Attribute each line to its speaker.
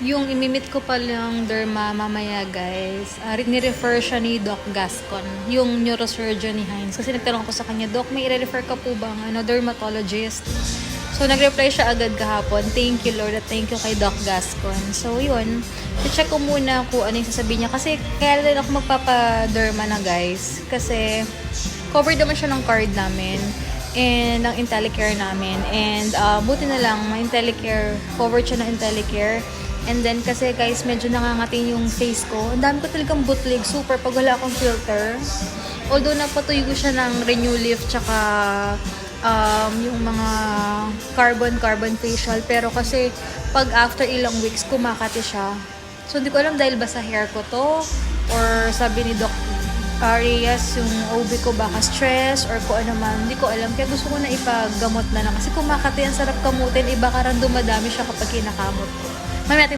Speaker 1: Yung imimit ko pa lang derma mamaya guys, uh, ni-refer siya ni Doc Gascon, yung neurosurgeon ni Heinz. Kasi nagtanong ko sa kanya, Doc, may i-refer ka po bang ano, dermatologist? So, nag-reply siya agad kahapon. Thank you, Lord, at thank you kay Doc Gascon. So, yun. I-check ko muna kung ano yung sasabihin niya. Kasi, kaya rin ako magpapa-derma na, guys. Kasi, covered naman siya ng card namin and ng IntelliCare namin. And, uh, buti na lang, may IntelliCare, covered siya ng IntelliCare. And then, kasi guys, medyo nangangating yung face ko. Ang dami ko talagang bootleg, super, pag wala akong filter. Although, napatuyo ko siya ng Renew Lift, tsaka um, yung mga carbon-carbon facial. Pero kasi, pag after ilang weeks, kumakati siya. So, hindi ko alam dahil ba sa hair ko to, or sabi ni Doc Arias, yung OB ko baka stress, or kung ano man, hindi ko alam. Kaya gusto ko na ipagamot na lang. Kasi kumakati, ang sarap kamutin, iba karang dumadami siya kapag kinakamot ko. Mamaya